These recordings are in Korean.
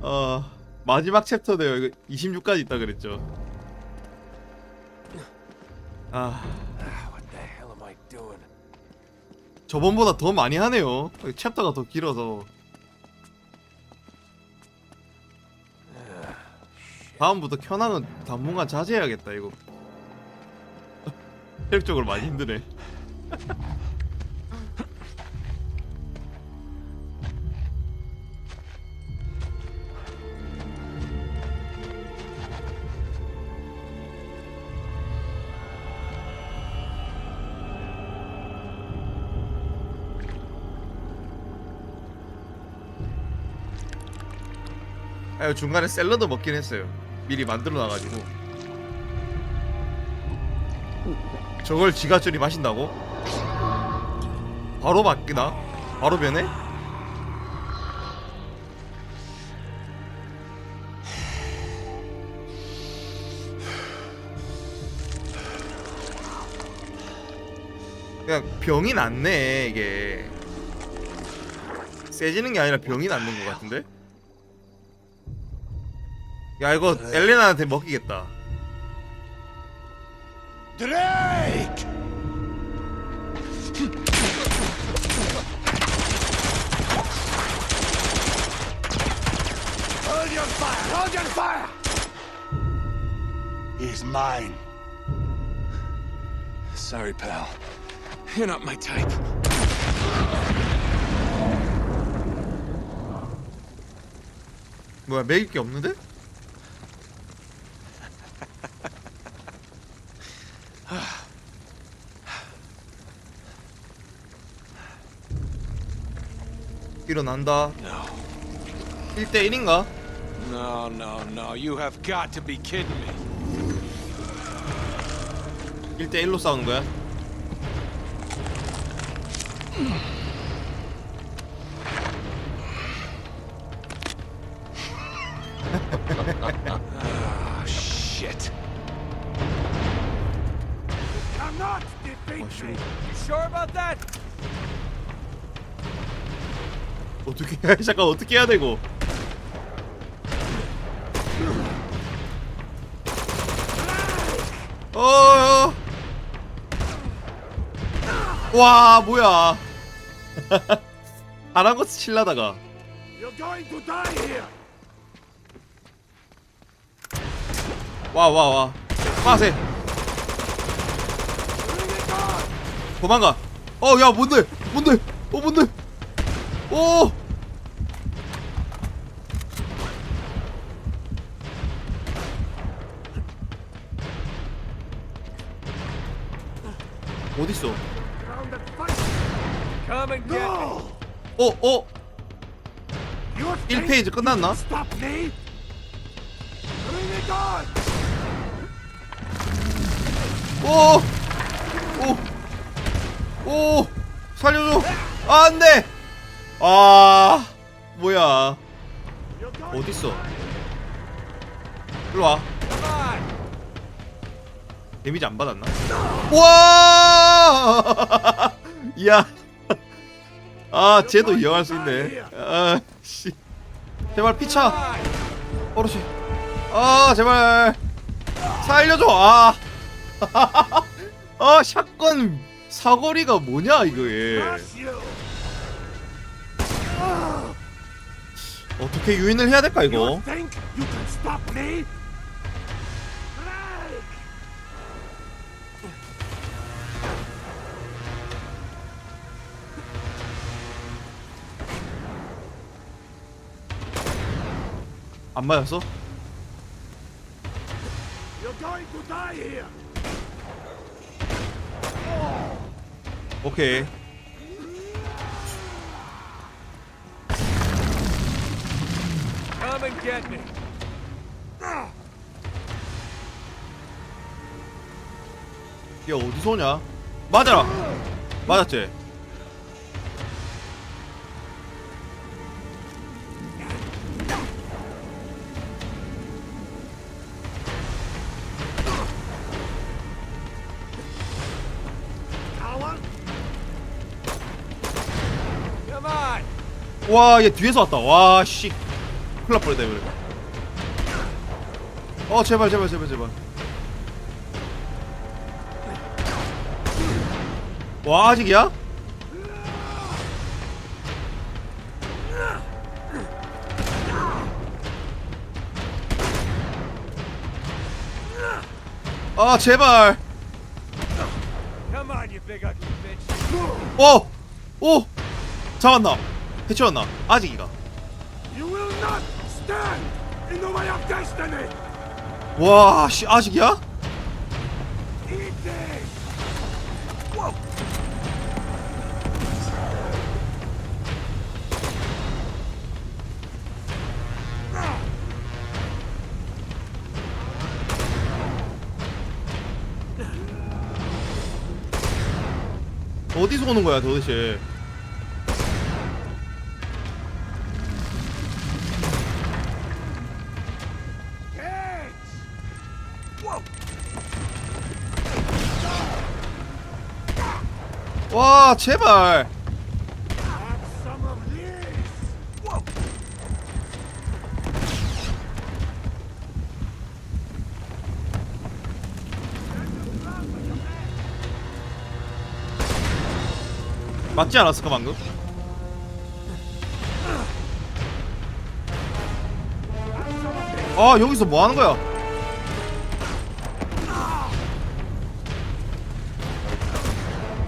어 마지막 챕터네요. 이거 26까지 있다 그랬죠. 아? 저번보다 더 많이 하네요. 챕터가 더 길어서. 다음부터 켜나는 당분간 자제해야겠다 이거. 체력적으로 많이 힘드네. 아, 중간에 샐러드 먹긴 했어요. 미리 만들어 놔가지고. 저걸 지가 줄이 마신다고? 바로 바뀌나? 바로 변해? 그냥 병이 낫네 이게 세지는 게 아니라 병이 낫는 것 같은데? 야 이거 엘레나한테 먹히겠다 Drake! Hold your fire! Hold your fire! He's mine. Sorry, pal. You're not my type. 뭐야 먹일 게 없는데? 일어난다 No. 1대1인가? No, no, no. You have got to be kidding me. 1대1로 싸우는 거야? Oh, shit. Cannot defeat Oh, shoot. me. You sure about that? 어떻게 잠깐 어떻게 해야 되고? 어. 와 뭐야. 거 칠라다가. 와 와 와. 빠세. 도망가. 어야 뭔데? 뭔데? 어 뭔데? 오 어딨어. 어 어? You 1페이지 끝났나? 오! 오! 오! 살려줘! 아, 안 돼! 아, 뭐야. 어딨어? 일로 와. 데미지 안 받았나? 와! 야. 아, 쟤도 이용할 수 있네. 아, 씨. 제발 피차. 어르신. 아, 제발. 살려줘. 아. 아, 샷건 사거리가 뭐냐, 이거에. 어떻게 유인을 해야 될까, 이거? 안 맞았어? You're going to die here. 오케이. Come and get me. 얘 어디서 오냐? 맞아라! 맞았지? 와, 얘 뒤에서 왔다. 와, 씨. 큰일 날 뻔했다, 이거. 어, 제발, 제발, 제발, 제발. 와, 아직이야? 아, 제발. 오! 오! 잡았나? 해치웠나? 아직이가. 와, 씨, 아직이야? 어디서 오는 거야, 도대체? 와, 제발. 맞지 않았을까, 방금? 아, 여기서 뭐 하는 거야?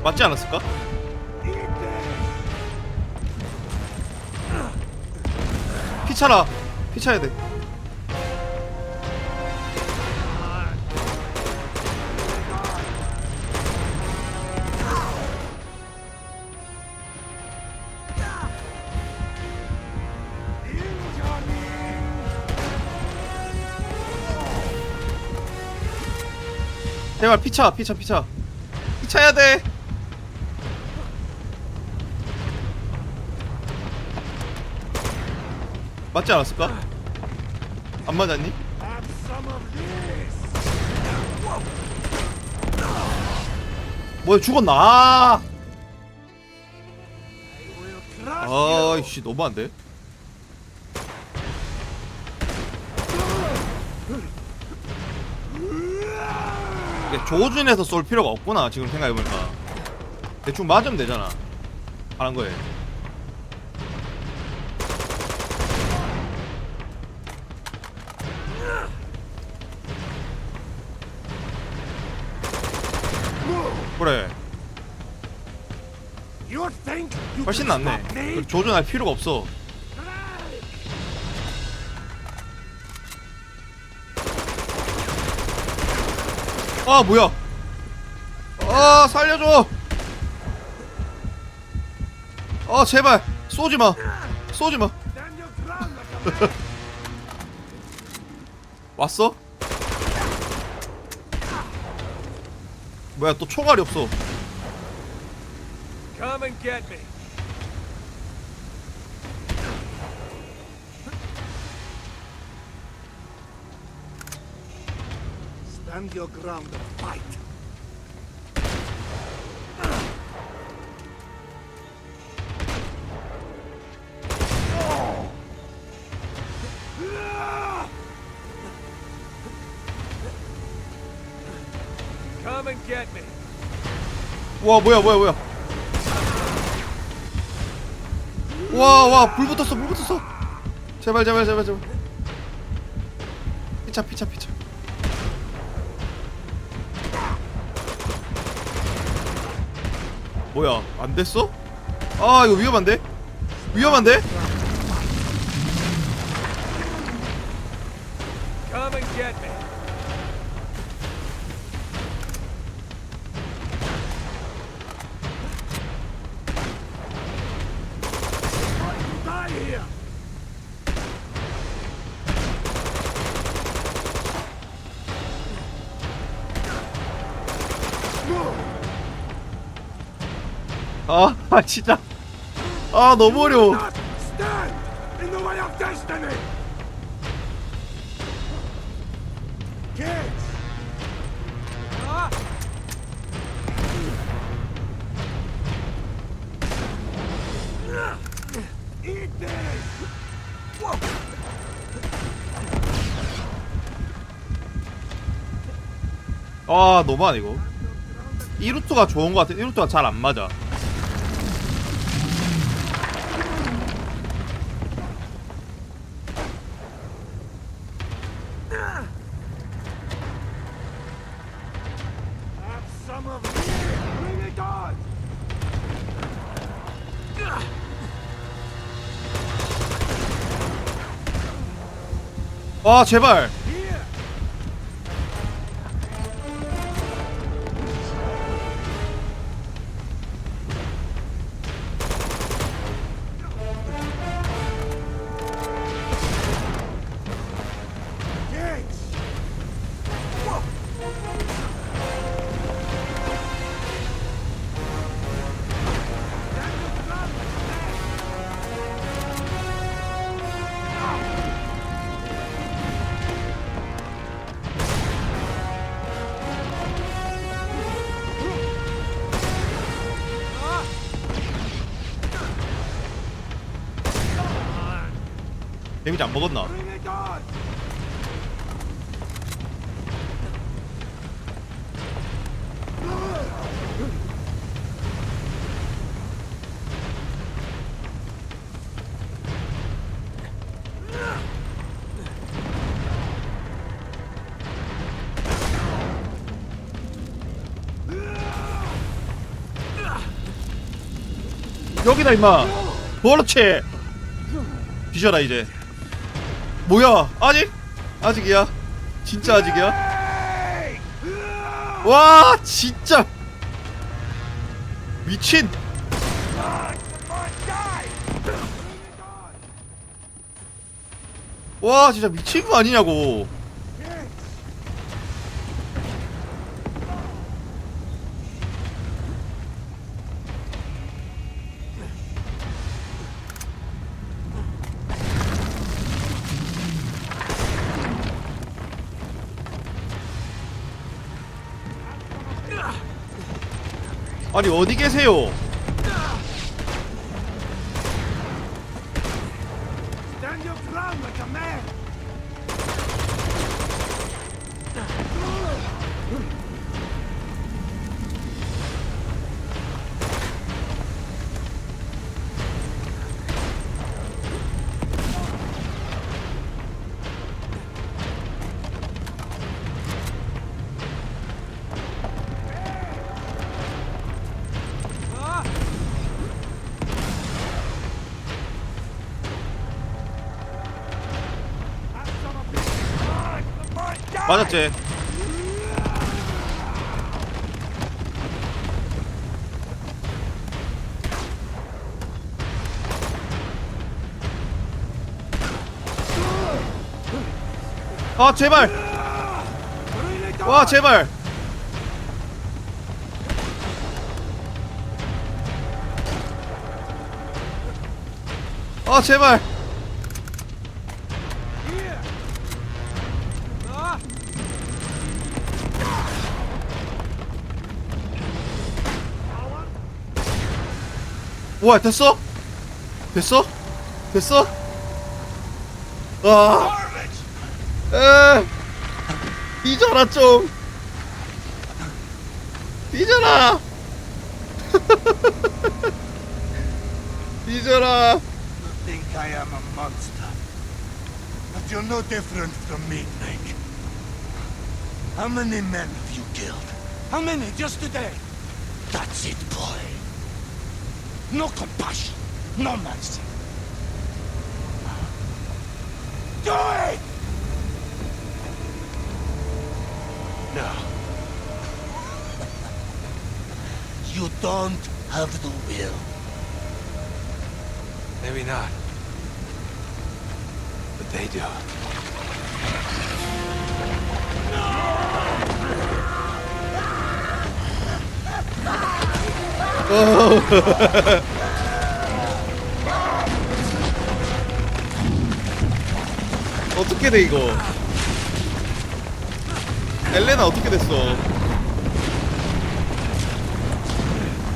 맞지 않았을까? 피 차라. 피 차야 돼. 제발 피차, 피차, 피차. 피차야 돼. 맞지 않았을까? 안 맞았니? 뭐야 죽었나? 아. 아이씨 너무한데? 이게 조준해서 쏠 필요가 없구나 지금 생각해보니까 대충 맞으면 되잖아 하는 거에 그래 훨씬 낫네? 그 조준할 필요가 없어 아 뭐야 아 살려줘 아 제발 쏘지마 쏘지마. 왔어? 뭐야 또 총알이 없어 Come and get me. Stand your ground and fight. 와 뭐야 뭐야 뭐야 와와 불 붙었어 불 붙었어 제발 제발 제발 제발 피차 피차 피차 뭐야 안 됐어? 아 이거 위험한데? 위험한데? Come and get me. 아 진짜. 아 너무 어려워. 아 너무하네 이거. 이루트가 좋은 것 같아. 이루트가 잘 안 맞아. 와 제발 데미지 안 먹었나. 여기다 임마. 그렇지. 뒤져라 이제 뭐야? 아직? 아직이야? 진짜 아직이야? 와 진짜! 미친! 와 진짜 미친 거 아니냐고 아니 어디 계세요 맞았지? 아 제발. 와 제발! 아 제발 와 됐어? 됐어? 됐어? 와 에, 삐져라 좀 삐져라 삐져라 You think I am a monster? But you're no different from me, Blake. How many men have you killed? How many just today? That's it, boy. No compassion, no mercy. Do it! No. You don't have the will. Maybe not. But they do. 어떻게 돼 이거? 엘레나 어떻게 됐어?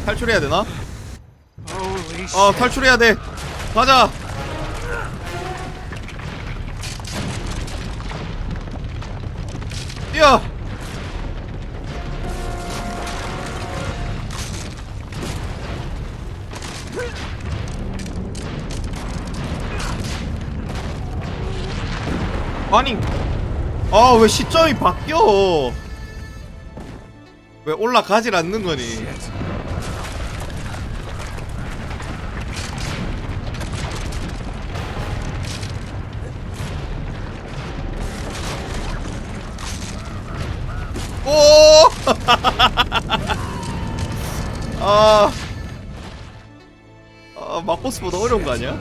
탈출해야 되나? 어 탈출해야 돼. 가자! 뛰어 아니 아 왜 시점이 바뀌어 왜 올라가질 않는 거니 오! 아, 아, 막보스보다 어려운 거 아니야?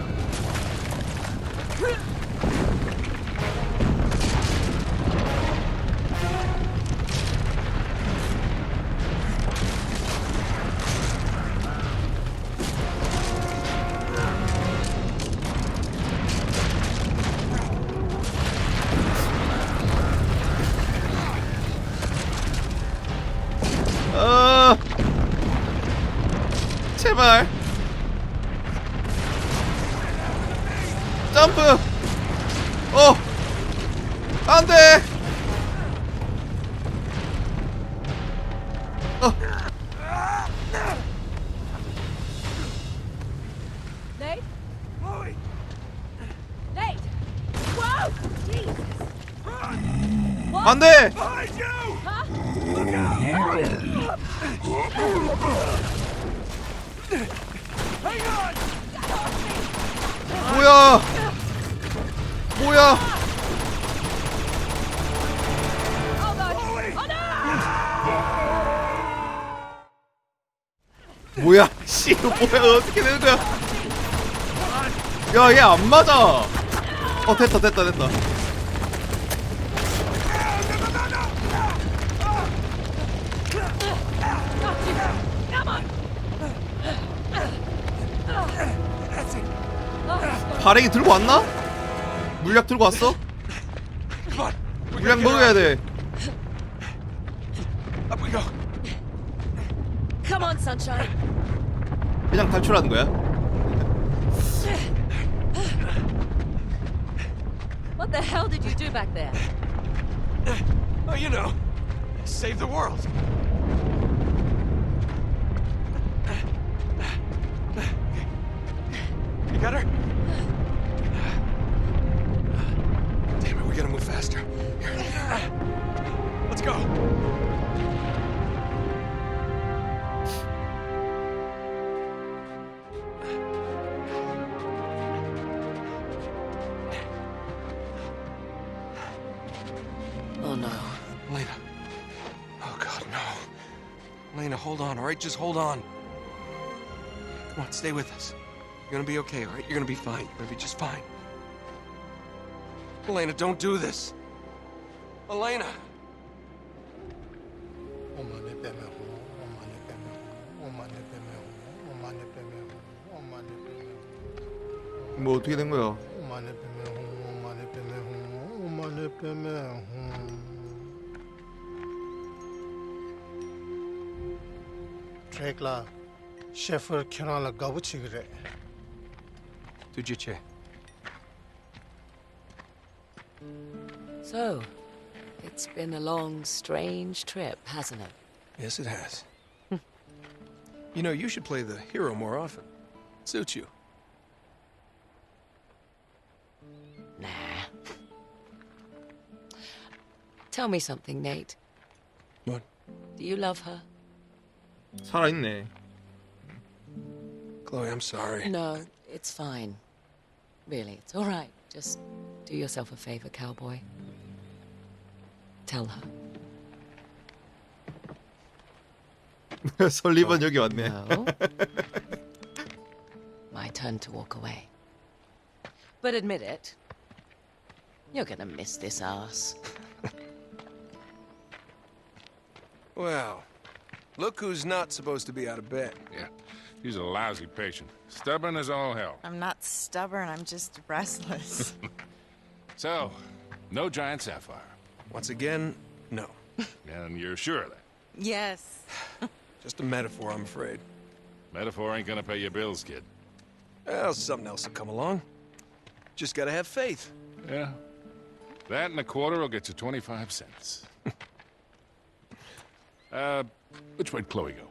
안 돼. Behind you! Huh? Hang on! 뭐야? 뭐야? 뭐야? 씨, 이거 뭐야? 어떻게 되는 거야? 야, 얘 안 맞아. 어, 됐다, 됐다, 됐다. 발행이 들고 왔나? 물약 들고 왔어? Come on. We 물약 먹어야 돼. Come on, sunshine! 그냥 탈출하는 거야? What the hell did you do back there? Oh, you know, save the world. hold on, all right? Just hold on. Come on, stay with us. You're gonna be okay, all right? You're gonna be fine. You're gonna be just fine. Elena, don't do this. Elena! 뭐 어떻게 된 거야? 트레클라 셰프를 켜놔라 가부치 그래 두지체. So, it's been a long, strange trip, hasn't it? Yes, it has. you know, you should play the hero more often. Suits you. Nah. Tell me something, Nate. What? Do you love her? 살아있네. Chloe, I'm sorry. No, it's fine. Really, it's all right. Just do yourself a favor, cowboy. Tell her. 설리번 여기 왔네. No. My turn to walk away. But admit it. You're gonna miss this ass. Well, look who's not supposed to be out of bed. Yeah, he's a lousy patient. Stubborn as all hell. I'm not stubborn, I'm just restless. So, no giant sapphire. Once again, no. And you're sure of that? yes. Just a metaphor, I'm afraid. Metaphor ain't gonna pay your bills, kid. Well, something else will come along. Just gotta have faith. Yeah. That and a quarter will get you 25 cents. Uh, which way'd Chloe go?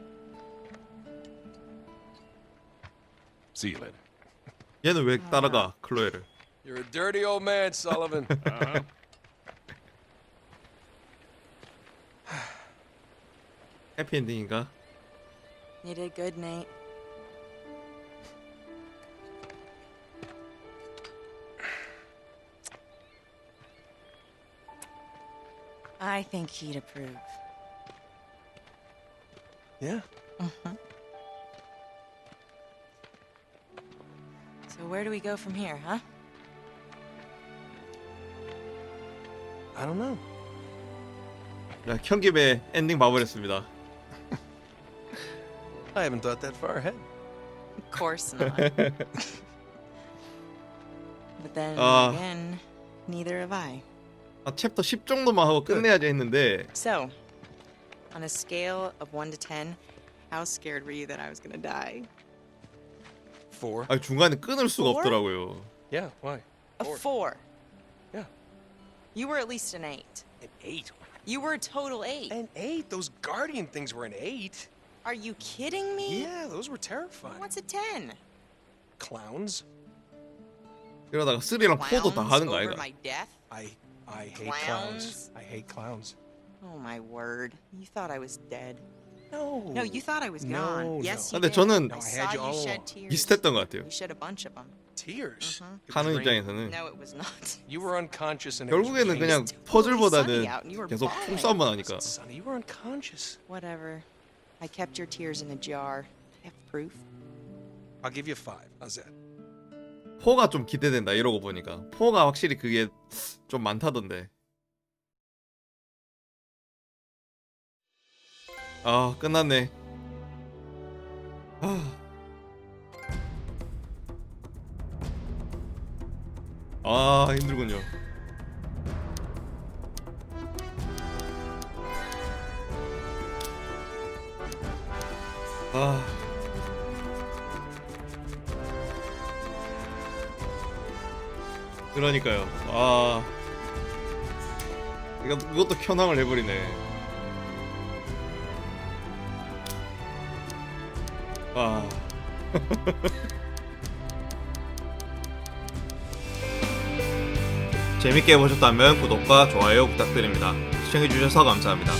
See you later. 얘는 왜 따라가 클로에를? You're a dirty old man, Sullivan. Uh-huh. 해피엔딩인가? You did good, Nate. I think he'd approve. Yeah. So where do we go from here, huh? I don't know. 자, 현김의 엔딩 봐버렸습니다. I haven't thought that far ahead. Of course not. but then Ah. again, neither have I. 아, 챕터 10 정도만 하고 끝내야지 했는데 So, on a scale of 1 to 10, how scared were you that I was gonna die? Four. 아, 중간에 끊을 수가 Four? 없더라고요. Yeah. Why? A Four. 4. Yeah. You were at least an 8. An eight. You were a total 8. An eight. Those guardian things were an eight. Are you kidding me? Yeah, those were terrifying. What's a 10? Clowns. 이러다가 쓰리랑 포도 다 Clowns 하는 거 over 아이가? my death? I I hate Clowns? clowns. I hate clowns. Oh my word. You thought I was dead. No. No, you thought I was No, gone. no. Yes, you 근데 did. 저는 I I saw had you you all shed along. tears. 비슷했던 것 같아요. You shed a bunch of them. tears. Mhm. It was 하는 raining. 입장에서는 No, it was not. You were unconscious and it was 결국에는 raining. 그냥 sunny 퍼즐보다는 out and you were 계속. 총싸움만 하니까 Sonny, you were unconscious. Whatever. I kept your tears in a jar. I have proof. I'll give you five. How's that? 포가 좀 기대된다 이러고 보니까 포가 확실히 그게 좀 많다던데 아 끝났네. 아, 아 힘들군요. 아. 그러니까요. 아. 이것도 현황을 해버리네. 아. 재밌게 보셨다면 구독과 좋아요 부탁드립니다. 시청해주셔서 감사합니다.